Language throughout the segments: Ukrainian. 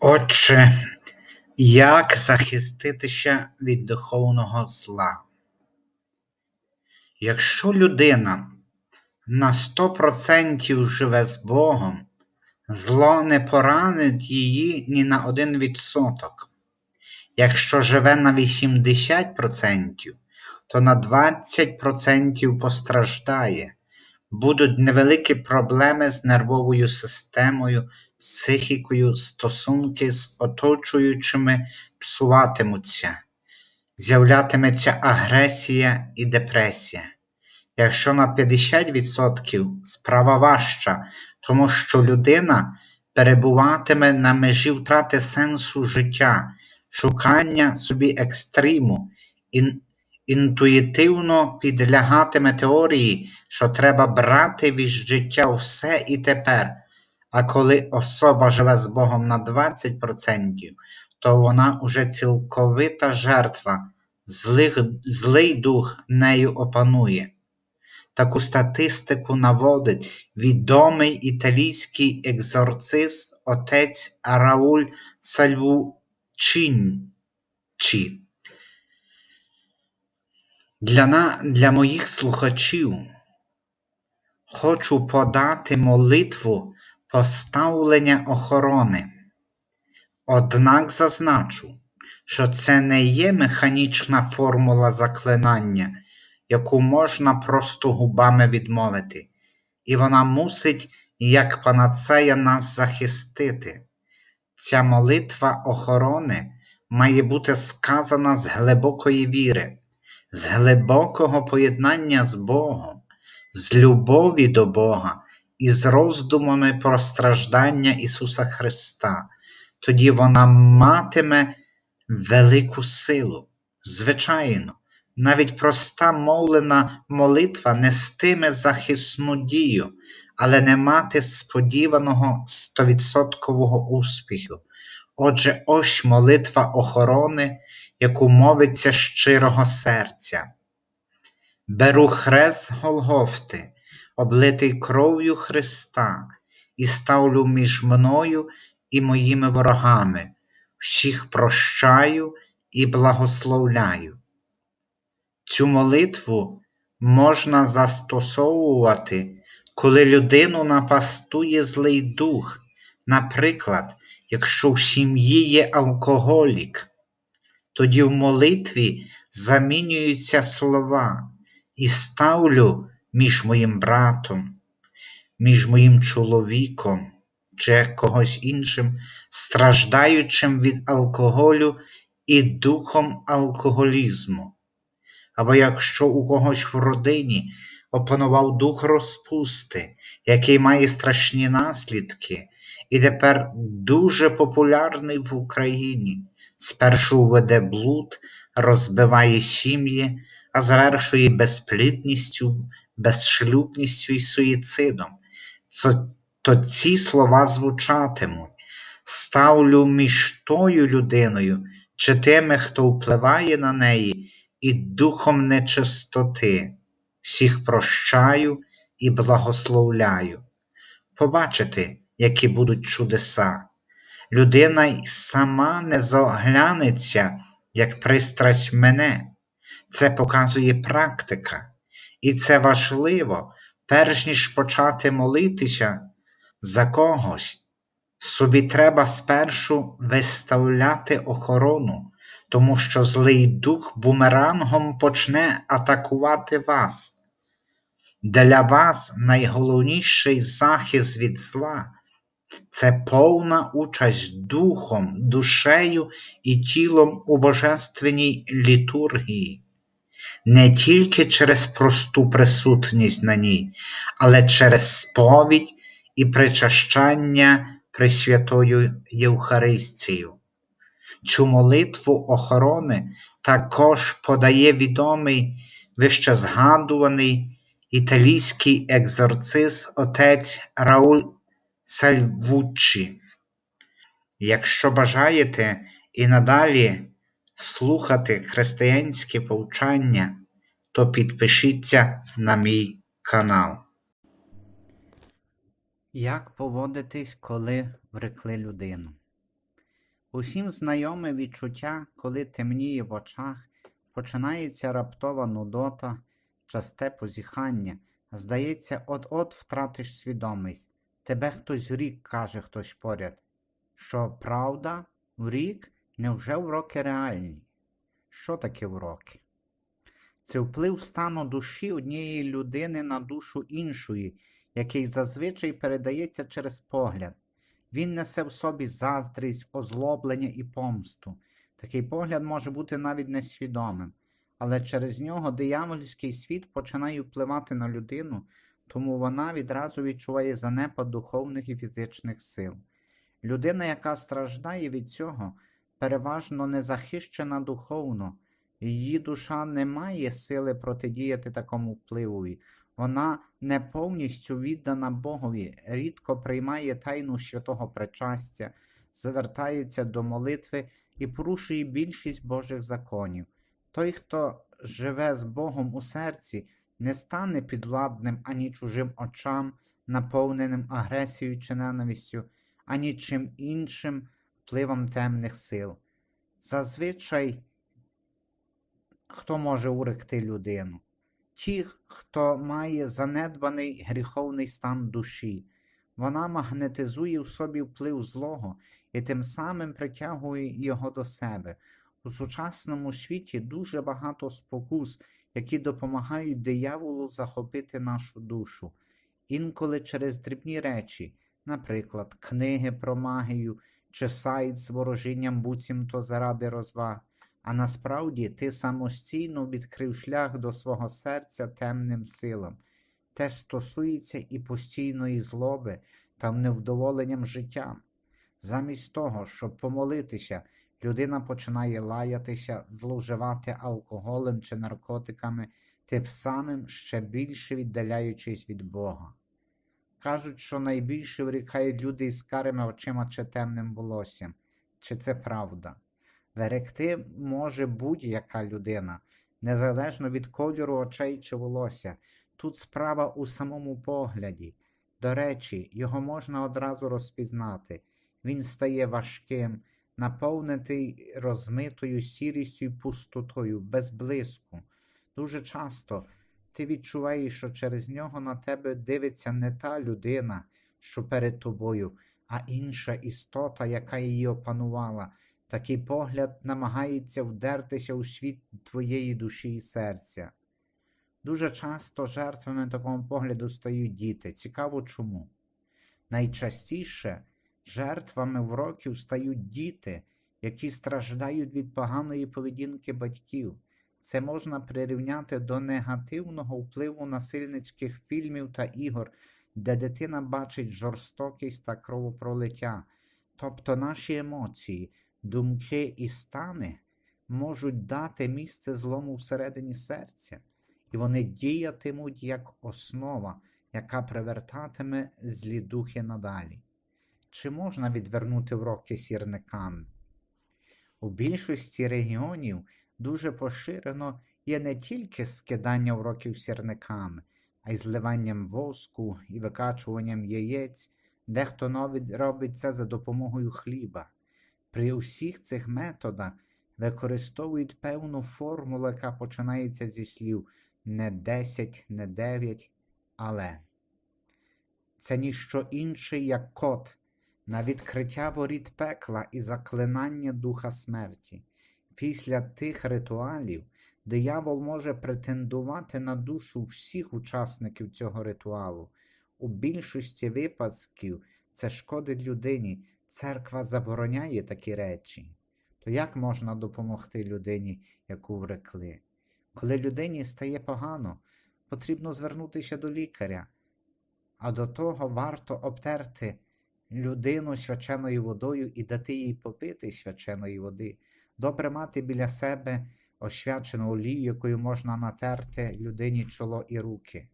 Отже, як захиститися від духовного зла? Якщо людина на 100% живе з Богом, зло не поранить її ні на один відсоток. Якщо живе на 80%, то на 20% постраждає, будуть невеликі проблеми з нервовою системою, психікою, стосунки з оточуючими псуватимуться, з'являтиметься агресія і депресія. Якщо на 50% справа важча, тому що людина перебуватиме на межі втрати сенсу життя, шукання собі екстриму, ін, інтуїтивно підлягатиме теорії, що треба брати від життя все і тепер. А коли особа живе з Богом на 20%, то вона уже цілковита жертва, злих, злий дух нею опанує. Таку статистику наводить відомий італійський екзорцист отець Рауль Сальвучинчі. Для, для моїх слухачів хочу подати молитву поставлення охорони. Однак зазначу, що це не є механічна формула заклинання, яку можна просто губами відмовити, і вона мусить, як панацея, нас захистити. Ця молитва охорони має бути сказана з глибокої віри, з глибокого поєднання з Богом, з любові до Бога і з роздумами про страждання Ісуса Христа. Тоді вона матиме велику силу. Звичайно, навіть проста мовлена молитва нестиме захисну дію, але не мати сподіваного стовідсоткового успіху. Отже, ось молитва охорони, яку мовиться щирого серця. Беру хрест Голгофти, облитий кров'ю Христа, і ставлю між мною і моїми ворогами, всіх прощаю і благословляю. Цю молитву можна застосовувати, коли людину напастує злий дух, наприклад, якщо в сім'ї є алкоголік, тоді в молитві замінюються слова. І ставлю між моїм братом, між моїм чоловіком чи когось іншим, страждаючим від алкоголю і духом алкоголізму. Або якщо у когось в родині опанував дух розпусти, який має страшні наслідки, і тепер дуже популярний в Україні, спершу веде блуд, розбиває сім'ї, а завершує безплідністю, безшлюбністю і суїцидом, то ці слова звучатимуть. Ставлю між тою людиною чи тими, хто впливає на неї і духом нечистоти, всіх прощаю і благословляю. Побачите, які будуть чудеса. Людина й сама не зоглянеться, як пристрасть мене. Це показує практика. І це важливо, перш ніж почати молитися за когось. Собі треба спершу виставляти охорону, тому що злий дух бумерангом почне атакувати вас. Для вас найголовніший захист від зла це повна участь духом, душею і тілом у божественній літургії, не тільки через просту присутність на ній, але через сповідь і причащання Пресвятою Євхаристією. Цю молитву охорони також подає відомий вище згадуваний італійський екзорцист отець Рауль Сальвуччі. Якщо бажаєте і надалі слухати християнські повчання, то підпишіться на мій канал. Як поводитись, коли врекли людину? Усім знайоме відчуття, коли темніє в очах, починається раптова нудота, часте позіхання, здається, от-от втратиш свідомість. Тебе хтось врік, каже хтось поряд. Що правда, врік, невже уроки реальні? Що таке уроки? Це вплив стану душі однієї людини на душу іншої, який зазвичай передається через погляд. Він несе в собі заздрість, озлоблення і помсту. Такий погляд може бути навіть несвідомим, але через нього диявольський світ починає впливати на людину, тому вона відразу відчуває занепад духовних і фізичних сил. Людина, яка страждає від цього, переважно не захищена духовно, її душа не має сили протидіяти такому впливові. Вона не повністю віддана Богові, рідко приймає тайну святого причастя, звертається до молитви і порушує більшість Божих законів. Той, хто живе з Богом у серці, не стане підвладним ані чужим очам, наповненим агресією чи ненавистю, ані чим іншим впливом темних сил. Зазвичай, хто може уректи людину? Ті, хто має занедбаний гріховний стан душі, вона магнетизує в собі вплив злого і тим самим притягує його до себе. У сучасному світі дуже багато спокус, які допомагають дияволу захопити нашу душу. Інколи через дрібні речі, наприклад, книги про магію чи сайт ворожінням буцімто заради розваг. А насправді ти самостійно відкрив шлях до свого серця темним силам. Те стосується і постійної злоби та невдоволенням життям. Замість того, щоб помолитися, людина починає лаятися, зловживати алкоголем чи наркотиками, тим самим ще більше віддаляючись від Бога. Кажуть, що найбільше врікають люди із карими очима чи темним волоссям. Чи це правда? Веректи може будь-яка людина, незалежно від кольору очей чи волосся. Тут справа у самому погляді. До речі, його можна одразу розпізнати. Він стає важким, наповнений розмитою сірістю і пустотою, без блиску. Дуже часто ти відчуваєш, що через нього на тебе дивиться не та людина, що перед тобою, а інша істота, яка її опанувала. Такий погляд намагається вдертися у світ твоєї душі і серця. Дуже часто жертвами такого погляду стають діти. Цікаво чому. Найчастіше жертвами вроків стають діти, які страждають від поганої поведінки батьків. Це можна прирівняти до негативного впливу насильницьких фільмів та ігор, де дитина бачить жорстокість та кровопролиття. Тобто наші емоції, думки і стани можуть дати місце злому всередині серця, і вони діятимуть як основа, яка привертатиме злі духи надалі. Чи можна відвернути вроки сірниками? У більшості регіонів дуже поширено є не тільки скидання уроків сірниками, а й зливанням воску і викачуванням яєць, дехто навіть робить це за допомогою хліба. При усіх цих методах використовують певну формулу, яка починається зі слів не 10, не 9, але це ніщо інше, як код на відкриття воріт пекла і заклинання духа смерті. Після тих ритуалів диявол може претендувати на душу всіх учасників цього ритуалу. У більшості випадків це шкодить людині, церква забороняє такі речі. То як можна допомогти людині, яку врекли? Коли людині стає погано, потрібно звернутися до лікаря, а до того варто обтерти людину свяченою водою і дати їй попити свяченої води, добре мати біля себе освячену олію, якою можна натерти людині чоло і руки.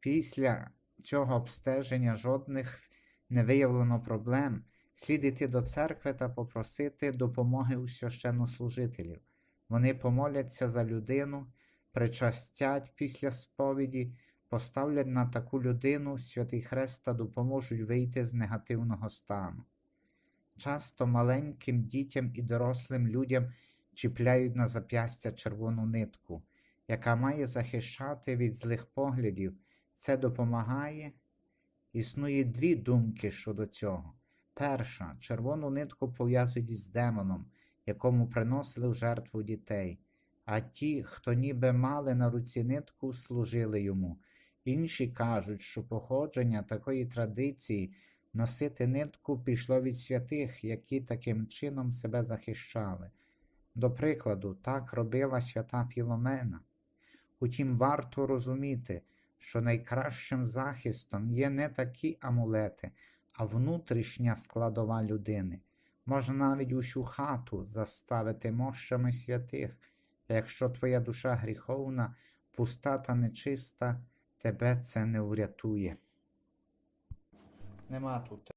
Після цього обстеження жодних не виявлено проблем, слід іти до церкви та попросити допомоги у священнослужителів. Вони помоляться за людину, причастять після сповіді, поставлять на таку людину святий хрест та допоможуть вийти з негативного стану. Часто маленьким дітям і дорослим людям чіпляють на зап'ястя червону нитку, яка має захищати від злих поглядів. Це допомагає. Існує дві думки щодо цього. Перша червону нитку пов'язують із демоном, якому приносили в жертву дітей, а ті, хто ніби мали на руці нитку, служили йому. Інші кажуть, що походження такої традиції носити нитку пішло від святих, які таким чином себе захищали. До прикладу, так робила свята Філомена. Утім, варто розуміти, що найкращим захистом є не такі амулети, а внутрішня складова людини. Можна навіть усю хату заставити мощами святих, та якщо твоя душа гріховна, пуста та нечиста, тебе це не врятує. Нема тут